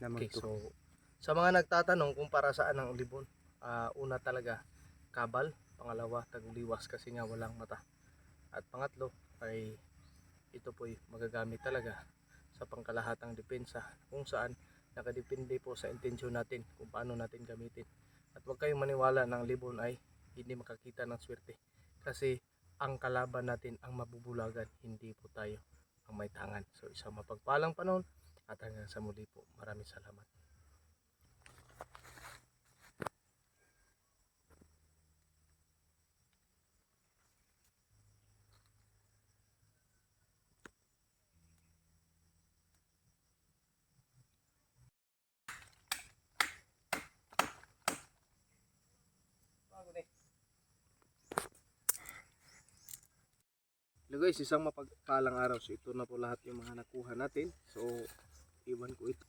naman Okay, so sa mga nagtatanong kung para saan ang libon, ah, una talaga kabal, pangalawa taguliwas kasi nga walang mata. At pangatlo ay ito po'y magagamit talaga sa pangkalahatang depensa kung saan nakadepende po sa intensyon natin kung paano natin gamitin. At huwag kayong maniwala ng libon ay hindi makakita ng swerte kasi ang kalaban natin ang mabubulagan, hindi po tayo ang may tangan. So isang mapagpalang panahon at hanggang sa muli po. Maraming salamat. Hello guys, isang mapagpalang araw. So ito na po lahat yung mga nakuha natin. So iwan ko ito